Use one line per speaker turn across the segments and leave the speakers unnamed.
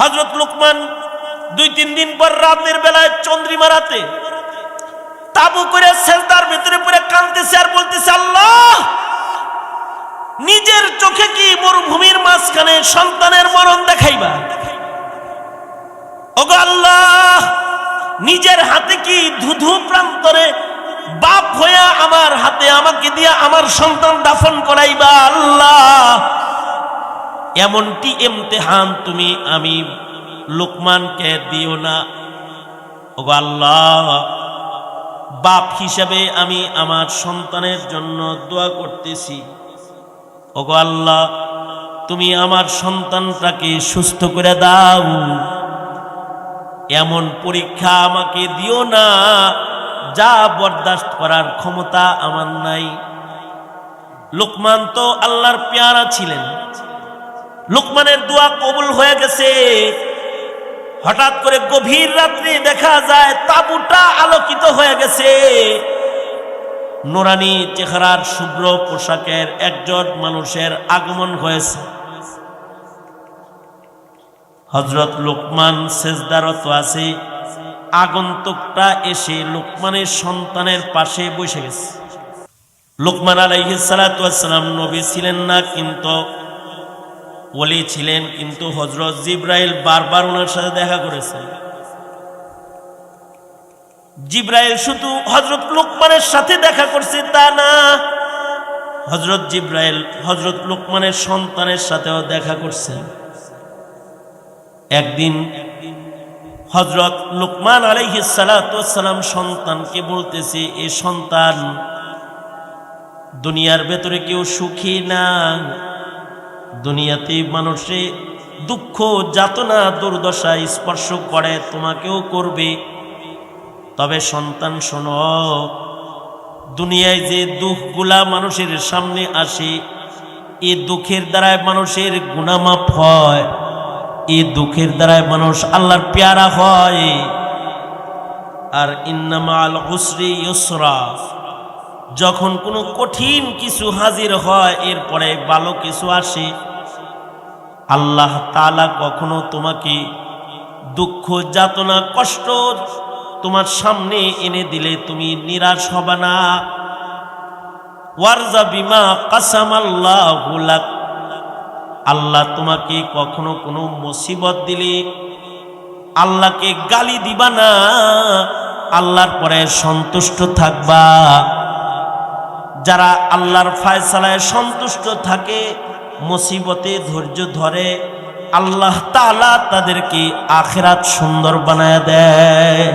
হজরত লুকমান দুই, তিন দিন পর রাতের বেলায় চন্দ্রিমা রাতে তাবু করে সেজদার ভিতরে পড়ে কাঁদতেছে আর বলতেছে, আল্লাহ, নিজের চোখে কি মরুভূমির মাঝখানে সন্তানের মরণ দেখাইবা? ওগো আল্লাহ, নিজের হাতে কি ধুধু প্রান্তরে বাপ হইয়া আমার হাতে আমাকে দিয়া আমার সন্তান দাফন করাইবা, আল্লাহ? এমনটি এমতেহান তুমি, আমি লোকমানকে দিও না। ওগো আল্লাহ, বাপ হিসাবে আমি আমার সন্তানের জন্য দোয়া করতেছি। ওগো আল্লাহ, তুমি আমার সন্তানটাকে সুস্থ করে দাও। এমন পরীক্ষা আমাকে দিও না, যা বরদাস্ত করার ক্ষমতা আমার নাই। লোকমান তো আল্লাহর পেয়ারা ছিলেন। লোকমানের দোয়া কবুল হয়ে গেছে। হঠাৎ করে গভীর রাত্রে দেখা যায়, তাবুটা আলোকিত হয়ে গেছে। নোরানি চেহারার শুভ্র পোশাকের একজন মানুষের আগমন হয়েছে। হজরত লোকমান সেজদারত আছে। আগন্তুকটা এসে লোকমানের সন্তানের পাশে বসে গেছে। লোকমান আলাইহিসালাম নবী ছিলেন না, কিন্তু ওলি ছিলেন, কিন্তু হজরত জিব্রাইল বারবার ওনার সাথে দেখা করেছে জিব্রাইল শুধু হজরত লোকমানের সাথে দেখা করছে, তা না। হজরত জিব্রাইল হজরত লোকমানের সন্তানের সাথেও দেখা করছেন। একদিন হজরত লুকমান আলাইহিসালাম সন্তানকে বলতেছে, এ সন্তান, দুনিয়ার ভেতরে কেউ সুখী না। দুনিয়াতে মানুষে দুঃখ, যাতনা, দুর্দশা স্পর্শ করে, তোমাকেও করবে। তবে সন্তান, শোনো, দুনিয়ায় যে দুঃখগুলা মানুষের সামনে আসে, এ দুঃখের দ্বারায় মানুষের গুণামাপ হয়, এ দুঃখের দ্বারায় মানুষ আল্লাহর পেয়ারা হয়। আর ইন্নামাল হুসরি ইউসরা। যখন কোনো কঠিন কিছু হাজির হয়, এরপরে ভালো কিছু আসে। আল্লাহ তালা কখনো তোমাকে দুঃখ, যাতনা, কষ্ট তোমার সামনে এনে দিলে তুমি নিরাশ হবে না। ওয়ারজা বিমা কাসাম আল্লাহ আল্লাহ তোমাকে কখনো কোনো মুসিবত দিলে আল্লাহকে গালি দিবা না। আল্লাহর পরে সন্তুষ্ট থাকবা। যারা আল্লাহর ফায়সালায় সন্তুষ্ট থাকে, মুসিবতে ধৈর্য ধরে, আল্লাহ তালা তাদেরকে আখেরাত সুন্দর বানায় দেয়।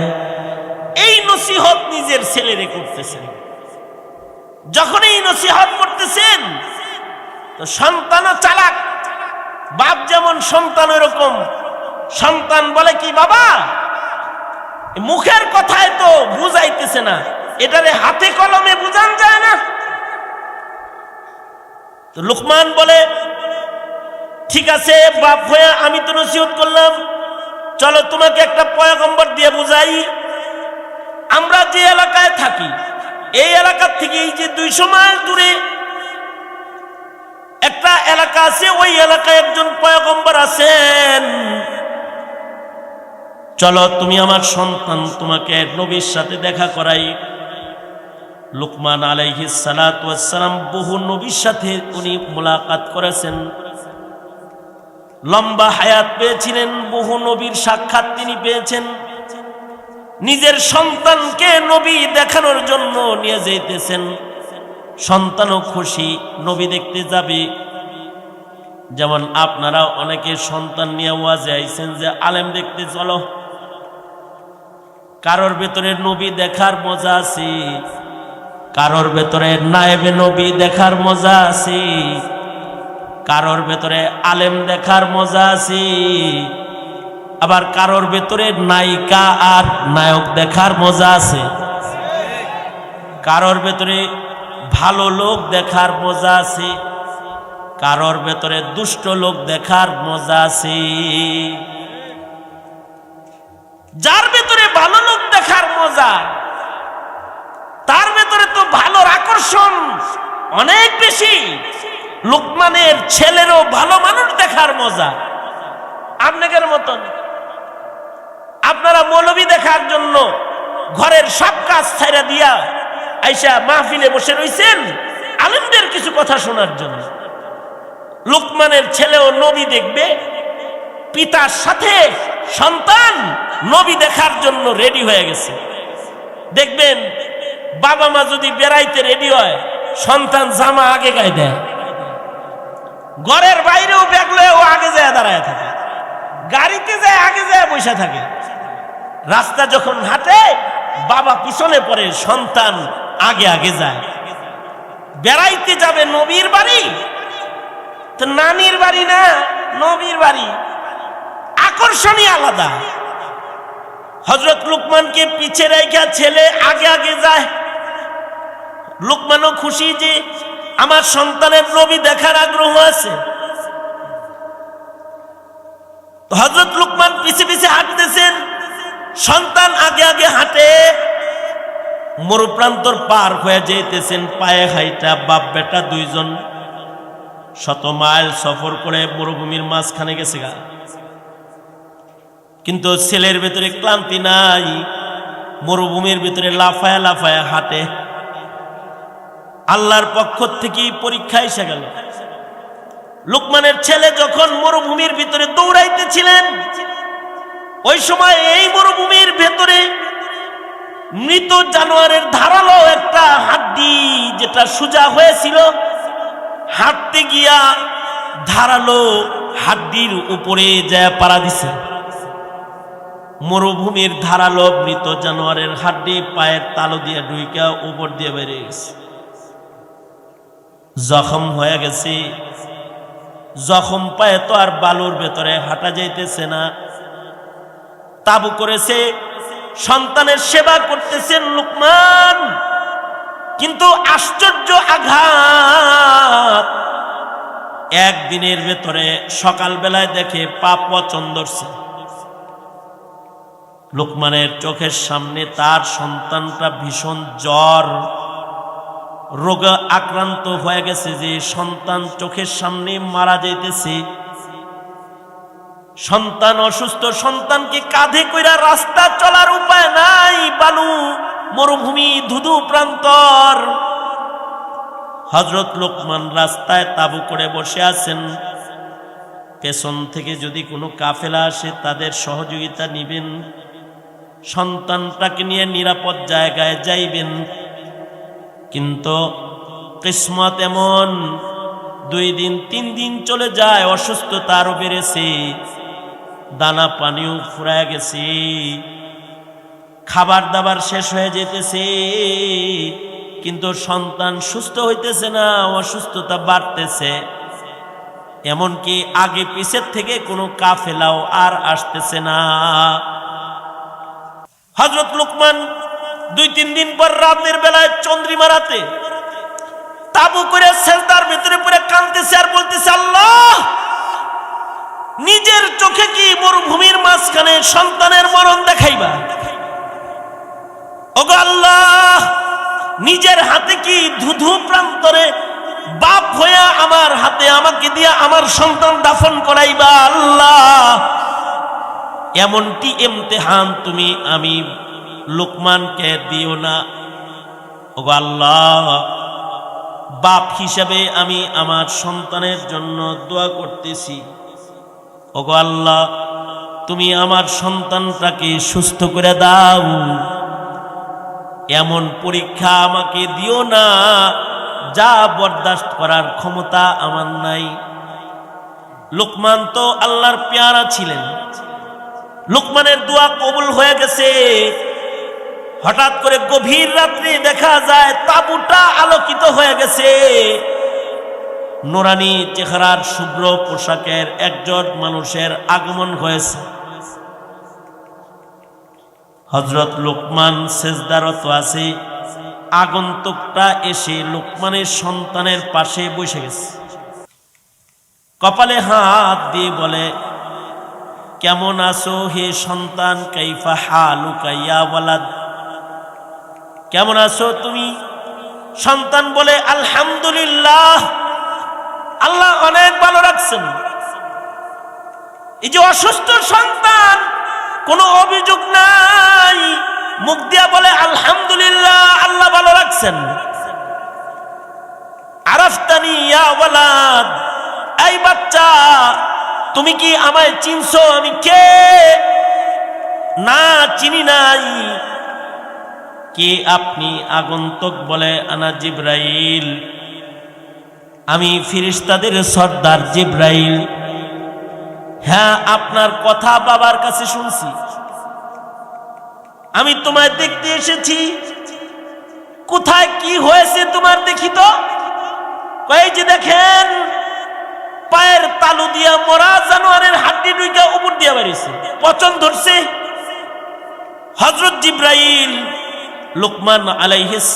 এই নসিহত নিজের ছেলেরে করতেছেন। যখন এই নসিহত করতেছেন, তো সন্তানও চালাক। বাপ যেমন সন্তান এরকম সন্তান বলে কি, বাবা, মুখের কথায় তো বুঝাইতেছে না। এটারে হাতে কলমে বুঝান যায় না। তো লুকমান বলে, ঠিক আছে, বাপ হয়ে আমি তো নসিহত করলাম। চলো তোমাকে একটা পয়গম্বর দিয়ে বুঝাই। আমরা যে এলাকায় থাকি, এই এলাকার থেকে এই যে দুইশো মাইল দূরে একটা এলাকা আছে, ওই এলাকায় একজন পয়াগম্বর আছেন। চলো, তুমি আমার সন্তান, তোমাকে নবীর সাথে দেখা করাই। লুকমান আলাইহিস সালাম বহু নবীর সাথে উনি মোলাকাত করেছেন। লম্বা হায়াত পেয়েছিলেন, বহু নবীর সাক্ষাৎ তিনি পেয়েছেন। নিজের সন্তানকে নবী দেখানোর জন্য নিয়ে যেতেছেন সন্তানও খুশি, নবী দেখতে যাবে। যেমন আপনারা অনেকে সন্তান নিয়ে ওয়াজে আইছেন যে, আলেম দেখতে চলো। কারোর ভেতরে নবী দেখার মজা আছে কারোর ভেতরে নায়েবে নবী দেখার মজা আছে, কারোর ভেতরে আলেম দেখার মজা আছে, আবার কারোর ভেতরে নায়িকা আর নায়ক দেখার মজা আছে। কারোর ভেতরে ভালো লোক দেখার মজা আছে, কারোর ভেতরে দুষ্ট লোক দেখার মজা আছে। যার ভেতরে ভালো লোক দেখার মজা ভেতরে তো ভালোর আকর্ষণ অনেক বেশি। লোকমানের ছেলেরও ভালো মানুষ দেখার মজা। আপনাদের মতন। আপনারা মৌলবী দেখার জন্য ঘরের সব কাজ ছাইরা দিয়া আইসা মাহফিলে বসে রইছেন আলিমদের কিছু কথা শোনার জন্য। লুকমানের ছেলেও নবী দেখবে, পিতার সাথে সন্তান নবী দেখার জন্য রেডি হয়ে গেছে। দেখবেন বাবা মা যদি বেড়াইতে রেডি হয়, সন্তান জামা আগে গায়ে দেয়। ঘরের বাইরেও দেখলে ও আগে যায় দাঁড়ায় থাকে। গাড়িতে যায় আগে যায় বসে থাকে। রাস্তা যখন হাঁটে, বাবা পিছনে পড়ে, সন্তান আগে আগে যায়। বেড়াইতে যাবে নবীর বাড়ি? তো নানির বাড়ি না, নবীর বাড়ি? আকর্ষণই আলাদা। হজরত লুকমানকে পিছে রেখা ছেলে আগে আগে যায়। লুকমানও খুশি যে আমার সন্তানের নবী দেখার আগ্রহ আছে। হজরত লুকমান পিছে পিছে হাঁটতেছেন। সন্তান আগে আগে হাঁটে। মরুপ্রান্তর পার হয়ে যেতেছেন পায়ে হাইটা, বাপ বেটা দুইজন। শত মাইল সফর করে মরুভূমির মাঝখানে গেছে গা। কিন্তু ছেলের ভেতরে ক্লান্তি নাই, মরুভূমির ভিতরে লাফায়া লাফায়া হাঁটে। আল্লাহর পক্ষ থেকেই পরীক্ষা এসে গেল। লুকমানের ছেলে যখন মরুভূমির ভিতরে দৌড়াইতেছিলেন, ওই সময় এই মরুভূমির ভেতরে মৃত জানোয়ারের ধারালো একটা হাড্ডি যেটা সোজা হয়েছিল, হাঁটতে গিয়া ধারালো হাড্ডির উপরে যায় পাড়া দিছে। মরুভূমির ধারালো মৃত জানোয়ারের হাড্ডি পায়ের তালো দিয়ে ডুইকা উপর দিয়ে বেরিয়ে গেছে। জখম হয়ে গেছে। জখম পায়ে তো আর বালুর ভেতরে হাঁটা যাইতেছে না। তাবু করেছে, সন্তানের সেবা করতেছেন লুকমান। কিন্তু আশ্চর্য আঘাত। একদিনের ভেতরে সকালবেলায় দেখে পাপ পচন ধরছে। লোকমানের চোখের সামনে তার সন্তানটা ভীষণ জ্বর। রোগে আক্রান্ত হয়ে গেছে যে সন্তান চোখের সামনে মারা যাইতেছে। সন্তান অসুস্থ, সন্তানকে কাঁধে কইরা রাস্তা চলার উপায় নাই, বালু, মরুভূমি, ধুধু প্রান্তর। হজরত লোকমান রাস্তায় তাবু করে বসে আছেন। পেছন থেকে যদি কোনো কাফেলা আসে, তাদের সহযোগিতা নিবেন। সন্তানটাকে নিয়ে নিরাপদ জায়গায় যাইবেন। কিন্তু কিসমত এমন, দুই দিন, তিন দিন চলে যায় অসুস্থতা আরও বেড়েছে, দানা পানিও ফুরায় গেছে, খাবার দাবার শেষ হয়ে যেতেছে, কিন্তু সন্তান সুস্থ হইতেছে না, অসুস্থতা বাড়তেছে। এমনকি আগে পিছের থেকে কোনো কাফেলাও আর আসতেছে না। হজরত লুকমান দুই, তিন দিন পর রাতের বেলায় চন্দ্রিমা রাতে তাবু করে সেলতার ভিতরে পরে কাঁদতেছে আর বলতেছে, আল্লাহ, নিজের চোখে কি মরুভূমির মাঝখানে সন্তানের মরণ দেখাইবা? ওগো আল্লাহ, নিজের হাতে কি ধুধু প্রান্তরে বাপ হইয়া আমার হাতে আমাকে দিয়া আমার সন্তান দাফন করাইবা? আল্লাহ, এমনটি এমতেহান তুমি আমি লোকমানকে দিও না। ওগো আল্লাহ, বাপ হিসাবে আমি আমার সন্তানের জন্য দোয়া করতেছি। ওগো আল্লাহ, তুমি আমার সন্তানটাকে সুস্থ করে দাও। এমন পরীক্ষা আমাকে দিও না, যা বরদাস্ত করার ক্ষমতা আমার নাই। লোকমান তো আল্লাহর পেয়ারা ছিলেন। লোকমানের দোয়া কবুল হয়ে গেছে। হঠাৎ করে গভীর রাত্রে দেখা যায় তাবুটা আলোকিত হয়ে গেছে। নোরানি চেহারার শুভ্র পোশাকের একজন মানুষের আগমন হয়েছে। হজরত লোকমান সেজদারত আছে। আগন্তুকটা এসে লোকমানের সন্তানের পাশে বসে গেছে। কপালে হাত দিয়ে বলে, কেমন আছো হে সন্তান? কাইফা হালু কাইয়া বলাদ কেমন আছো তুমি? সন্তান বলে, আলহামদুলিল্লাহ, আল্লাহ অনেক ভালো রাখছেন। এই যে অসুস্থ সন্তান, কোনো অভিযোগ নাই। মুখ দিয়া বলে, আলহামদুলিল্লাহ, আল্লাহ ভালো রাখছেন। আরাফতানি এই বাচ্চা, তুমি কি আমায় চিনছো? আমি কে? না, চিনি নাই। কে আপনি আগন্তক বলে, আনা জিব্রাইল আমি ফিরিস্তাদের সর্দার জিব্রাইল। হ্যাঁ আপনার কথা বাবার কাছে শুনছি। আমি তোমায় দেখতে এসেছি। কোথায় কি হয়েছে তোমার দেখি তো। যে দেখেন, পায়ের তালু দিয়া মরা জানোয়ারের হাড্ডি ডুইকা উপর দিয়া বেরিয়েছে। পচন ধরছে। হজরত জিব্রাইল লুকমান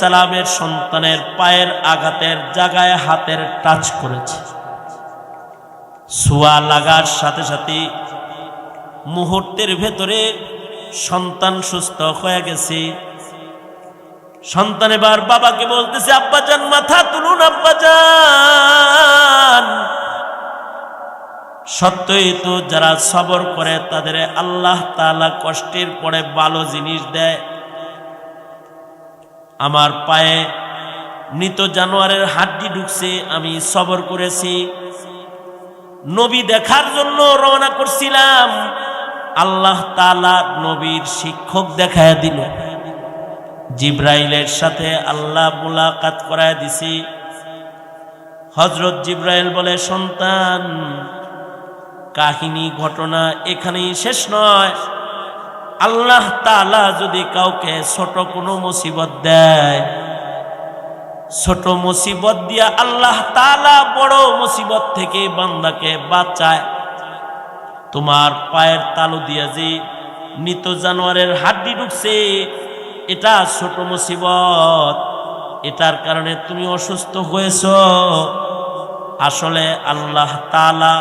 সালামের সন্তানের পায়ের আঘাতের জায়গায় হাতের টাচ করেছে। সোয়া লাগার সাথে সাথে মুহূর্তের ভেতরে সন্তান সুস্থ হয়ে গেছে। সন্তান এবার বাবাকে বলতেছে আব্বাজান মাথা তুলুন আব্বাজান সত্যই তো যারা সবর করে, তাদের আল্লাহ তাআলা কষ্টের পরে ভালো জিনিস দেয়। আমার পায়ে মৃত জানোয়ারের হাড্ডি ঢুকছে, আমি সবর করেছি। নবী দেখার জন্য রওনা করছিলাম। আল্লাহ তাআলা নবীর শিক্ষক দেখায় দিল। জিব্রাইলের সাথে আল্লাহ মুলাকাত করায় দিছি। হজরত জিব্রাইল বলে, সন্তান, কাহিনী, ঘটনা এখানেই শেষ নয়। আল্লাহ তালা যদি কাউকে ছোট কোনো মুসিবত দেয়, ছোট মুসিবত দিয়া আল্লাহ তালা বড় মুসিবত থেকে বান্দাকে বাঁচায়। তোমার পায়ের তালু দিয়া যে মৃত জানোয়ারের হাড্ডি ঢুকছে, এটা ছোট মুসিবত। এটার কারণে তুমি অসুস্থ হয়েছ। আসলে আল্লাহ তাআলা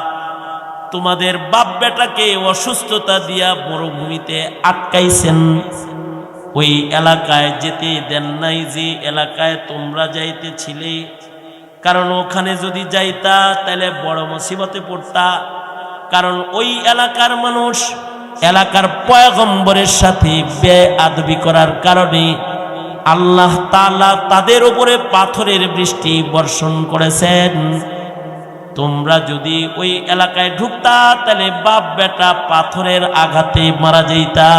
তোমাদের বাপ বেটাকে অসুস্থতা দিয়া মরুভূমিতে আটকাইছেন। ওই এলাকায় যেতে দেন নাই যে এলাকায় তোমরা যাইতেছিলে। কারণ ওখানে যদি যাইতা তাহলে বড় মুসিবতে পড়তা। কারণ ওই এলাকার মানুষ এলাকার পয়গম্বরের সাথে বে আদবি করার কারণে আল্লাহ তাআলা তাদের উপরে পাথরের বৃষ্টি বর্ষণ করেছেন। তোমরা যদি ওই এলাকায় ঢুকতা, তাহলে বাপ বেটা পাথরের আঘাতে মারা যাইতা।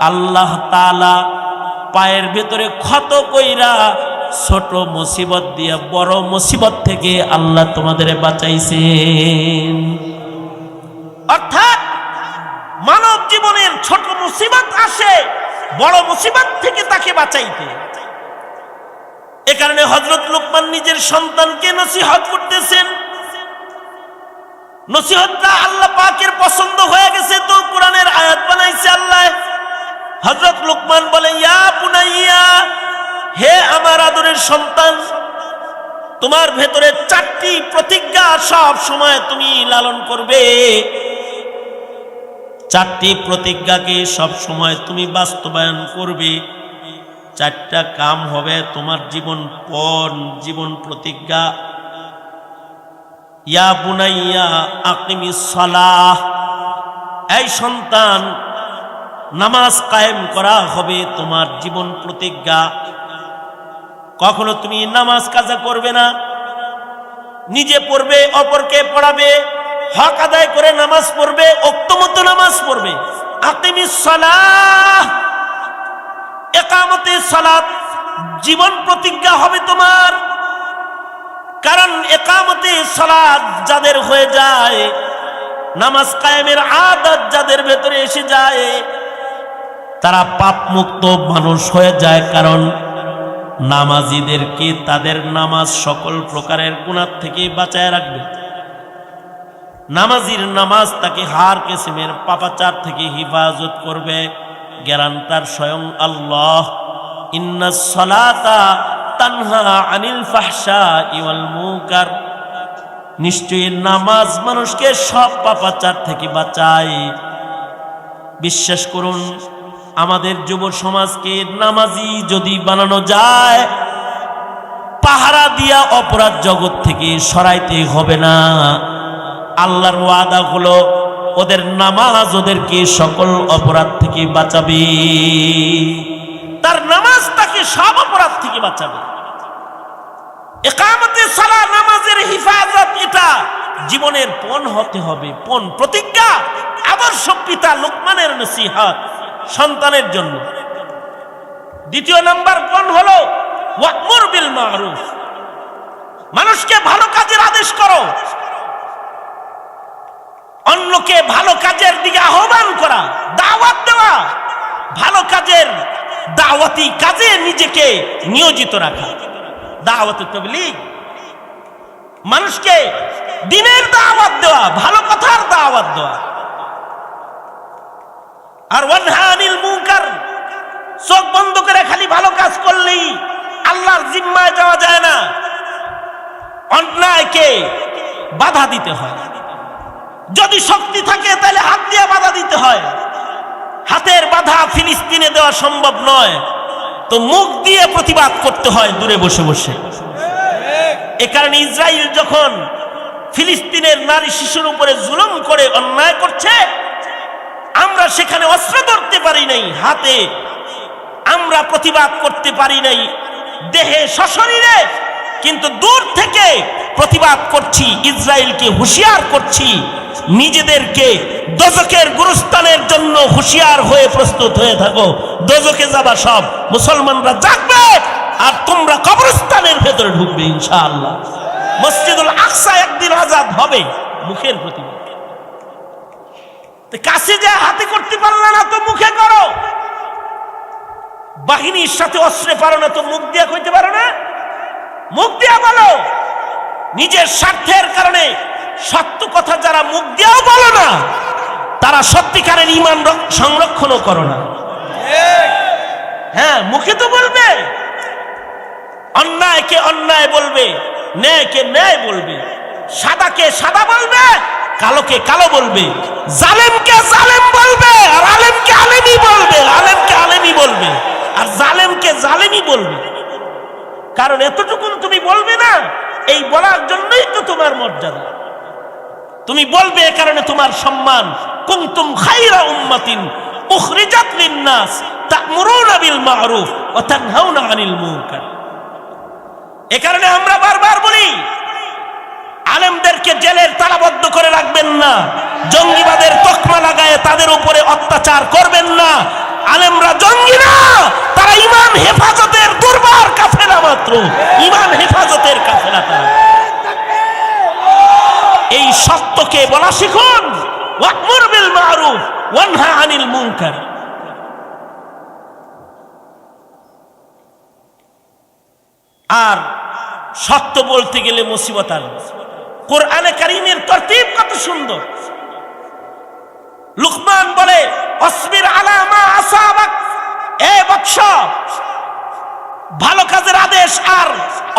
আল্লাহ তাআলা পায়ের ভেতরে ক্ষত কইরা ছোট মুসিবত দিয়া বড় মুসিবত থেকে আল্লাহ তোমাদের বাঁচাইছেন। অর্থাৎ মানব জীবনের ছোট মুসিবত আসে, বড় মুসিবত থেকে তাকে বাঁচাইতে। এ কারণে হজরত লোকমান নিজের সন্তানকে নসিহত করতেছেন। নসিহতটা আল্লাহ পাকের পছন্দ হয়ে গেছে তো কোরআনের আয়াত বানাইছে আল্লাহ। হজরত লোকমান বলে, ইয়া পুনাইয়া হে আমার আদরের সন্তান, তোমার ভেতরে চারটি প্রতিজ্ঞা সব সময় তুমি লালন করবে। চারটি প্রতিজ্ঞাকে সব সময় তুমি বাস্তবায়ন করবে। চারটা কাম হবে, তোমার জীবন পণ, জীবন প্রতিজ্ঞা। ইয়া বুনাইয়া আকিমি সালাহ। এই সন্তান, নামাজ কায়েম করা হবে তোমার জীবন প্রতিজ্ঞা। কখনো তুমি নামাজ কাজা করবে না, নিজে পড়বে, অপরকে পড়াবে, হক আদায় করে নামাজ পড়বে অক্তমত নামাজ পড়বে। আকিমি সালাহ। একামতে সালাত, জীবন প্রতিজ্ঞা হবে তোমার। কারণ একামতে সালাত যাদের হয়ে যায়, নামাজ কায়েমের আদত যাদের ভেতরে এসে যায়, তারা পাপ মুক্ত মানুষ হয়ে যায়। কারণ নামাজিদেরকে তাদের নামাজ সকল প্রকারের গুণার থেকে বাঁচায় রাখবে। নামাজির নামাজ তাকে হার কেসিমের পাপাচার থেকে হিফাজত করবে। গ্যারান্টার স্বয়ং আল্লাহ। ইন্না সলাতা তানহা আনিল ফাহশা ইওয়াল মুকার নিশ্চয়ই নামাজ মানুষকে সব পাপাচার থেকে বাঁচায়। বিশ্বাস করুন, আমাদের যুব সমাজকে নামাজি যদি বানানো যায়, পাহারা দিয়া অপরাধ জগৎ থেকে সরাইতে হবে না। আল্লাহর ওয়াদা হলো ওদের নামাজ ওদেরকে সকল অপরাধ থেকে বাঁচাবে। তার নামাজ তাকে সব অপরাধ থেকে বাঁচাবে। একামতে সালা নামাজের হিফাজত এটা জীবনের পণ হতে হবে, পণ প্রতিজ্ঞা, আদর্শ পিতা লোকমানের নসিহাত সন্তানের জন্য। দ্বিতীয় নাম্বার পণ হলো ওয়াকমুর বিল মারুফ। মানুষকে ভালো কাজের আদেশ করো। অন্যকে ভালো কাজের দিকে আহ্বান করা, দাওয়াত দেওয়া, ভালো কাজের দাওয়াতি কাজে নিজেকে নিয়োজিত রাখা। দাওয়াত তবলিগ, মানুষকে দিনের দাওয়াত দেওয়া, ভালো কথার দাওয়াত দেওয়া। আর ওয়ানহানিল মুনকার, চোখ বন্ধ করে খালি ভালো কাজ করলেই আল্লাহর জিম্মায় যাওয়া যায় না। অন্যায়কে বাধা দিতে হয়। যদি শক্তি থাকে, তাহলে হাত দিয়ে বাধা দিতে হয়। হাতের বাধা ফিলিস্তিনে দেওয়া সম্ভব নয়। তো মুখ দিয়ে প্রতিবাদ করতে হয় দূরে বসে বসে। এ কারণে ইসরায়েল যখন ফিলিস্তিনের নারী শিশুর উপরে জুলুম করে, অন্যায় করছে, আমরা সেখানে অস্ত্র ধরতে পারি নাই, হাতে আমরা প্রতিবাদ করতে পারি নাই, দেহে সশরীরে, কিন্তু দূর থেকে প্রতিবাদ করছি ইসরায়েলকে হুঁশিয়ার করছি। নিজেদেরকে দজকের গুরুস্থানের জন্য হুঁশিয়ার হয়ে প্রস্তুত হয়ে থাকো। দজকে যাবা সব। মুসলমানরা জাগবে আর তোমরা কবরস্থানের ভেতরে ঢুকবে ইনশাআল্লাহ। মসজিদুল আকসা একদিন আজাদ হবে মুখের প্রতিবাদ তো কাছে যা হাতে করতে পারলে না তো মুখে করো। বাহিনীর সাথে অস্ত্রে পারো না তো মুখ দিয়া কইতে পারো না? মুখ দিয়া বলো। নিজের স্বার্থের কারণে সত্য কথা যারা মুখ দিয়াও বলো না, তারা সত্যিকারের ইমান রক- সংরক্ষণও করো না। হ্যাঁ মুখে তো বলবে। অন্যায়কে অন্যায় বলবে, ন্যায়কে ন্যায় বলবে, সাদাকে সাদা বলবে, কালোকে কালো বলবে, জালেমকে জালেম বলবে, আর আলেমকে আলেমই বলবে, আলেমকে আলেমই বলবে, আর জালেমকে জালেমই বলবে। কারণ এতটুকুন তুমি বলবে না, এই বলার জন্যই তো তোমার মর্যাদা। তুমি বলবে এ কারণে তোমার সম্মান। কুমতুম খাইরা উম্মাতিন উখরিজাত লিন-নাস তা'মুরুনা বিল মা'রুফ ওয়া তানহাউনা আনিল মুনকার। এ কারণে আমরা বারবার বলি, আলেমদেরকে জেলের তালাবদ্ধ করে রাখবেন না, জঙ্গিবাদের তকমা লাগায় তাদের উপরে অত্যাচার করবেন না। আলেমরা জঙ্গি না, তারা ইমান হেফাজতের দুর্বার কাফেলা মাত্র ইমান হেফাজতের কাফেলা তারা। এই সত্যকে বলা শিখুন। আনিল মুনকার। আর সত্য বলতে গেলে মুসিবত আল। কোরআনে কারিমের তরতিব কত সুন্দর। লুকমান বলে, অসবির আলামা আসাবাক, এ বৎস ভালো কাজের আদেশ আর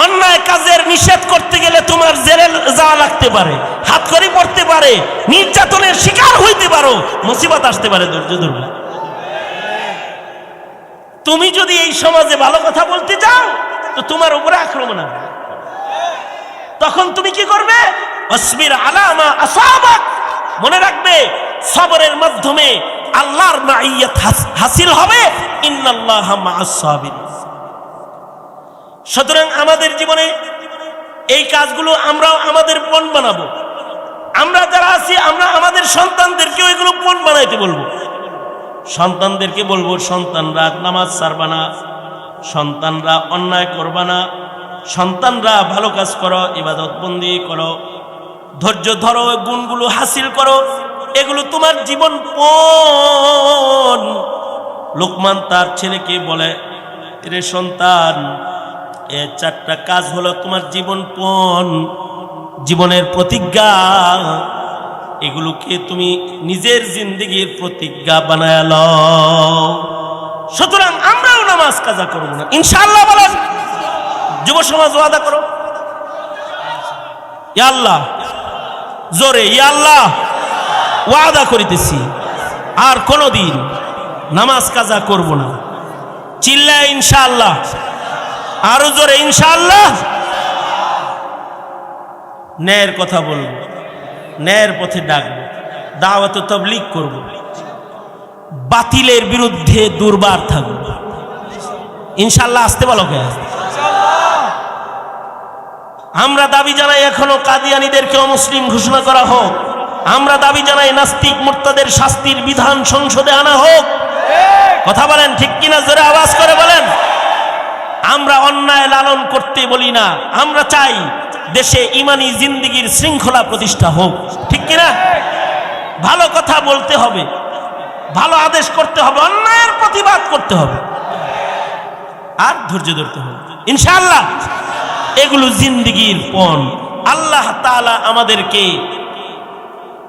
অন্যায় কাজের নিষেধ করতে গেলে তোমার জেলে যাওয়া লাগতে পারে হাত করি পড়তে পারে, নির্যাতনের শিকার হইতে পারো, মুসিবত আসতে পারে ধৈর্য ধরবে। তুমি যদি এই সমাজে ভালো কথা বলতে চাও, তো তোমার উপরে আক্রমণ হবে। তখন তুমি কি করবে? অসমির আলামা আসাবাক, মনে রাখবে, সবরের মাধ্যমে আল্লাহর মাইয়াত হাস- হাসিল হবে, ইন্নাল্লাহ মাআস সাবিরিন সুতরাং আমাদের জীবনে এই কাজগুলো আমরাও আমাদের পণ বানাবো। আমরা যারা আছি, আমরা আমাদের সন্তানদেরকেও এগুলো পণ বানাইতে বলব। সন্তানদেরকে বলব, সন্তানরা নামাজ সারবা না, সন্তানরা অন্যায় করবা না, সন্তানরা ভালো কাজ করো, ইবাদত বন্দি করো, ধৈর্য ধরো, গুণগুলো হাসিল করো, এগুলো তোমার জীবন পণ লোকমান তার ছেলেকে বলে, রে সন্তান এ চারটা কাজ হলো তোমার জীবন পণ, জীবনের প্রতিজ্ঞা। এগুলোকে তুমি নিজের জিন্দগির প্রতিজ্ঞা বানায় সুতরাং আমরাও নামাজ কাজা করব না। ইনশাআল্লাহ বলেন, যুব সমাজ ওয়াদা করো। আল্লাহ, জোরে আল্লাহ, ওয়াদা করিতেছি। আর কোনোদিন নামাজ কাজা করব না। চিল্লা ইনশাআল্লাহ। আরও জোরে, ইনশাআল্লাহ। ন্যায়ের কথা বলব, ন্যায়ের পথে ডাকবো, দাওয়াত তবলিগ করব। বাতিলের বিরুদ্ধে দুর্বার থাকব। ইনশাল্লাহ আসতে বলো কে? আমরা দাবি জানাই এখনও কাদিয়ানিদেরকে অমুসলিম ঘোষণা করা হোক। আমরা দাবি জানাই নাস্তিক মোর্তাদের শাস্তির বিধান সংসদে আনা হোক। কথা বলেন ঠিক কিনা? জোরে আওয়াজ করে বলেন। আমরা অন্যায় লালন করতে বলি না। আমরা চাই দেশে ইমানি জিন্দিগির শৃঙ্খলা প্রতিষ্ঠা হোক। ঠিক কিনা? ভালো কথা বলতে হবে। ভালো আদেশ করতে হবে। অন্যায়ের প্রতিবাদ করতে হবে। আর ধৈর্য ধরতে হবে। ইনশাআল্লাহ, এগুলো জিন্দিগির পণ। আল্লাহ তাআলা আমাদেরকে,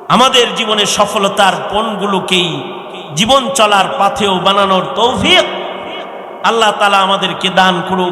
আমাদের জীবনের সফলতার পণগুলোকেই জীবন চলার পাথেও বানানোর তৌফিক আল্লাহ তালা আমাদেরকে দান করুক।